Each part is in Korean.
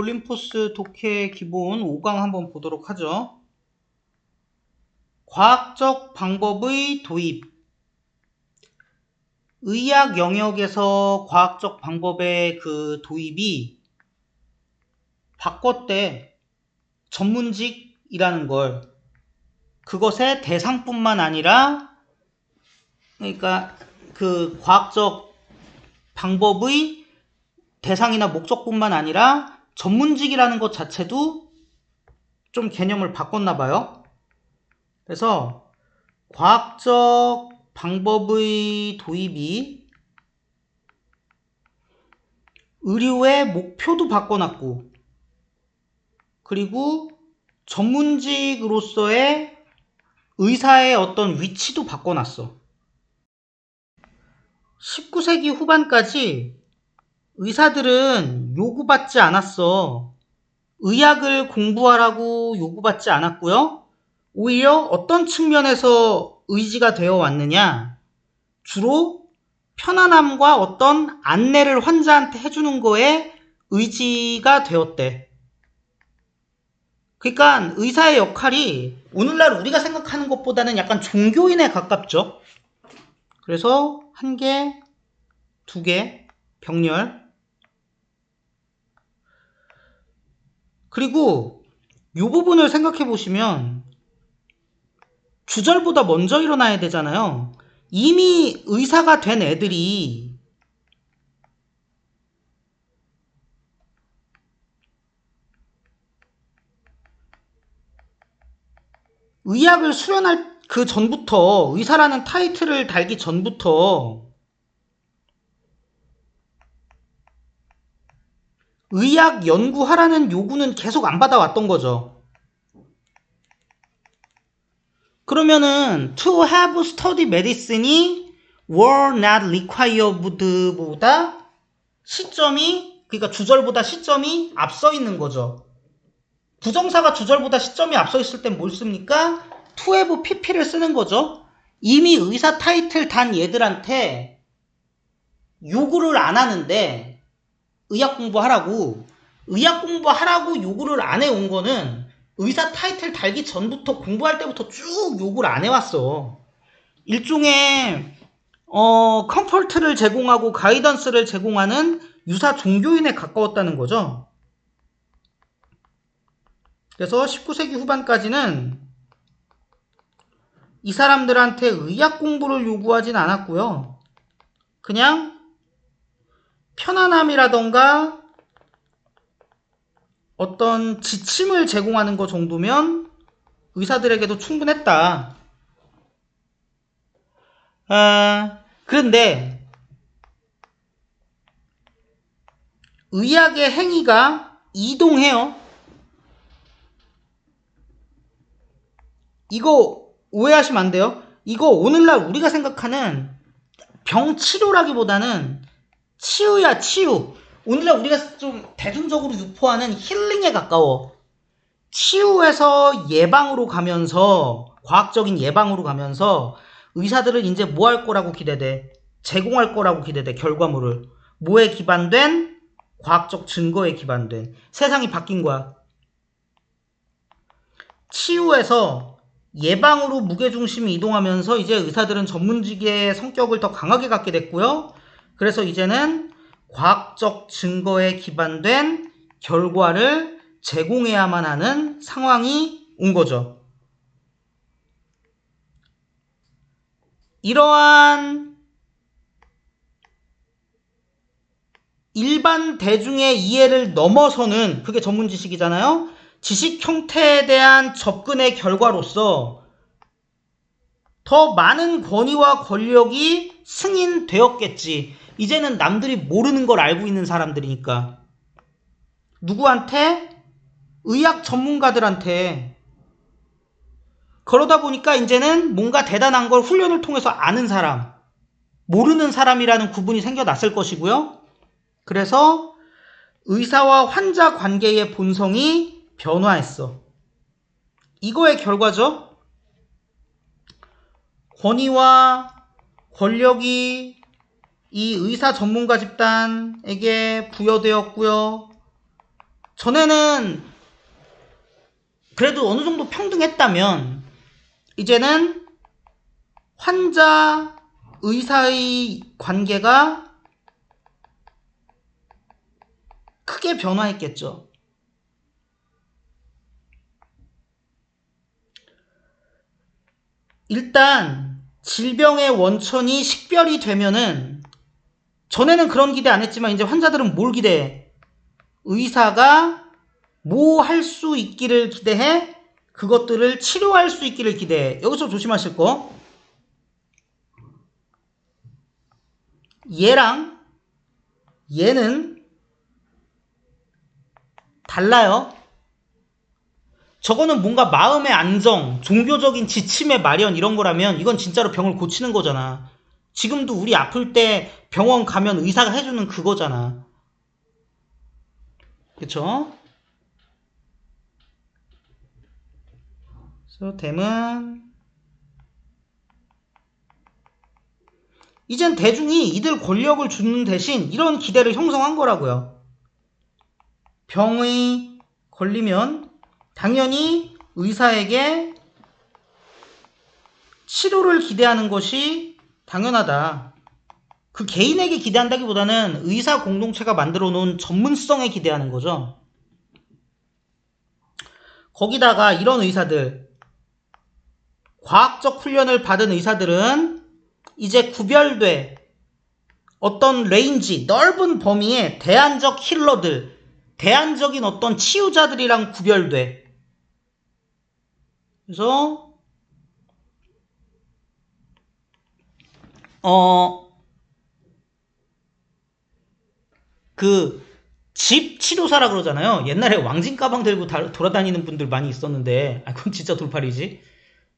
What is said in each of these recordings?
볼림포스 독해 기본 5강 한번 보도록 하죠. 과학적 방법의 도입. 의학 영역에서 과학적 방법의 그 도입이 바꿨대. 전문직이라는 걸. 그것의 대상뿐만 아니라, 그러니까 그 과학적 방법의 대상이나 목적뿐만 아니라 전문직이라는 것 자체도 좀 개념을 바꿨나 봐요. 그래서 과학적 방법의 도입이 의료의 목표도 바꿔놨고, 그리고 전문직으로서의 의사의 어떤 위치도 바꿔놨어. 19세기 후반까지 의사들은 요구받지 않았어. 의학을 공부하라고 요구받지 않았고요. 오히려 어떤 측면에서 의지가 되어 왔느냐? 주로 편안함과 어떤 안내를 환자한테 해주는 거에 의지가 되었대. 그러니까 의사의 역할이 오늘날 우리가 생각하는 것보다는 약간 종교인에 가깝죠. 그래서 한 개, 두 개, 병렬. 그리고 이 부분을 생각해 보시면 주절보다 먼저 일어나야 되잖아요. 이미 의사가 된 애들이 의학을 수련할 그 전부터 의사라는 타이틀을 달기 전부터 의학 연구하라는 요구는 계속 안 받아왔던 거죠. 그러면은 to have study medicine이 were not required보다 시점이 그러니까 주절보다 시점이 앞서 있는 거죠. 부정사가 주절보다 시점이 앞서 있을 땐 뭘 씁니까? to have pp를 쓰는 거죠. 이미 의사 타이틀 단 얘들한테 요구를 안 하는데 의학 공부하라고 의학 공부하라고 요구를 안 해온 거는 의사 타이틀 달기 전부터 공부할 때부터 쭉 요구를 안 해왔어. 일종의 어 컴포트를 제공하고 가이던스를 제공하는 유사 종교인에 가까웠다는 거죠. 그래서 19세기 후반까지는 이 사람들한테 의학 공부를 요구하진 않았고요. 그냥 편안함이라던가 어떤 지침을 제공하는 것 정도면 의사들에게도 충분했다. 아, 그런데 의학의 행위가 이동해요. 이거 오해하시면 안 돼요. 이거 오늘날 우리가 생각하는 병 치료라기보다는 치유야, 치유. 오늘날 우리가 좀 대중적으로 유포하는 힐링에 가까워. 치유에서 예방으로 가면서, 과학적인 예방으로 가면서 의사들은 이제 뭐 할 거라고 기대돼? 제공할 거라고 기대돼, 결과물을. 뭐에 기반된? 과학적 증거에 기반된. 세상이 바뀐 거야. 치유에서 예방으로 무게중심이 이동하면서 이제 의사들은 전문직의 성격을 더 강하게 갖게 됐고요. 그래서 이제는 과학적 증거에 기반된 결과를 제공해야만 하는 상황이 온 거죠. 이러한 일반 대중의 이해를 넘어서는 그게 전문 지식이잖아요. 지식 형태에 대한 접근의 결과로서 더 많은 권위와 권력이 승인 되었겠지. 이제는 남들이 모르는 걸 알고 있는 사람들이니까. 누구한테? 의학 전문가들한테. 그러다 보니까 이제는 뭔가 대단한 걸 훈련을 통해서 아는 사람, 모르는 사람이라는 구분이 생겨났을 것이고요. 그래서 의사와 환자 관계의 본성이 변화했어. 이거의 결과죠. 권위와 권력이 이 의사 전문가 집단에게 부여되었고요. 전에는 그래도 어느 정도 평등했다면 이제는 환자 의사의 관계가 크게 변화했겠죠. 일단 질병의 원천이 식별이 되면은 전에는 그런 기대 안 했지만 이제 환자들은 뭘 기대해? 의사가 뭐 할 수 있기를 기대해 그것들을 치료할 수 있기를 기대해. 여기서 조심하실 거. 얘랑 얘는 달라요. 저거는 뭔가 마음의 안정, 종교적인 지침의 마련 이런 거라면 이건 진짜로 병을 고치는 거잖아. 지금도 우리 아플 때 병원 가면 의사가 해주는 그거잖아. 그쵸? 그래서 댐은 이젠 대중이 이들 권력을 주는 대신 이런 기대를 형성한 거라고요. 병의 걸리면 당연히 의사에게 치료를 기대하는 것이 당연하다. 그 개인에게 기대한다기보다는 의사 공동체가 만들어 놓은 전문성에 기대하는 거죠. 거기다가 이런 의사들, 과학적 훈련을 받은 의사들은 이제 구별돼 어떤 레인지, 넓은 범위의 대안적 힐러들, 대안적인 어떤 치유자들이랑 구별돼. 그래서 어, 그, 집 치료사라 그러잖아요. 옛날에 왕진 가방 들고 다- 돌아다니는 분들 많이 있었는데, 아, 그건 진짜 돌팔이지.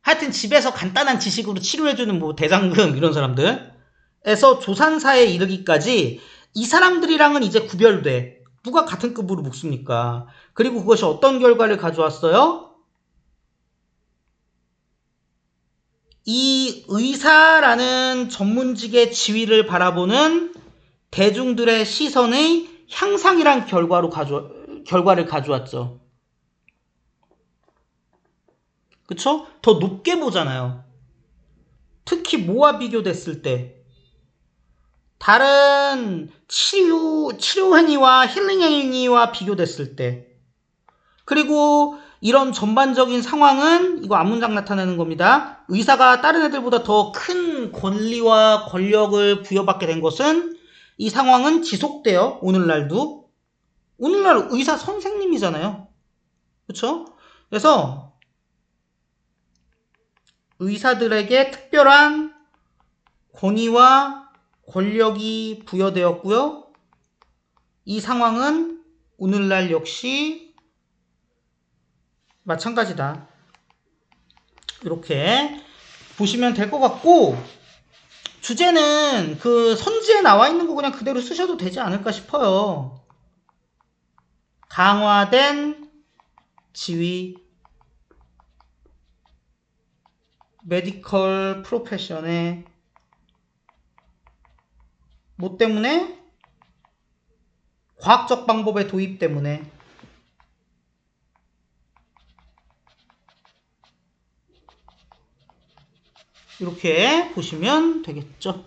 하여튼 집에서 간단한 지식으로 치료해주는 뭐 대장금 이런 사람들에서 조산사에 이르기까지 이 사람들이랑은 이제 구별돼. 누가 같은 급으로 묶습니까? 그리고 그것이 어떤 결과를 가져왔어요? 이 의사라는 전문직의 지위를 바라보는 대중들의 시선의 향상이란 결과로 가져 결과를 가져왔죠. 그쵸? 더 높게 보잖아요. 특히 뭐와 비교됐을 때 다른 치료 치료 행위와 힐링 행위와 비교됐을 때 그리고 이런 전반적인 상황은 이거 앞문장 나타내는 겁니다. 의사가 다른 애들보다 더 큰 권리와 권력을 부여받게 된 것은 이 상황은 지속돼요. 오늘날도. 오늘날 의사 선생님이잖아요. 그렇죠? 그래서 의사들에게 특별한 권위와 권력이 부여되었고요. 이 상황은 오늘날 역시 마찬가지다. 이렇게 보시면 될 것 같고 주제는 그 선지에 나와 있는 거 그냥 그대로 쓰셔도 되지 않을까 싶어요. 강화된 지위 메디컬 프로페션의 뭐 때문에? 과학적 방법의 도입 때문에 이렇게 보시면 되겠죠.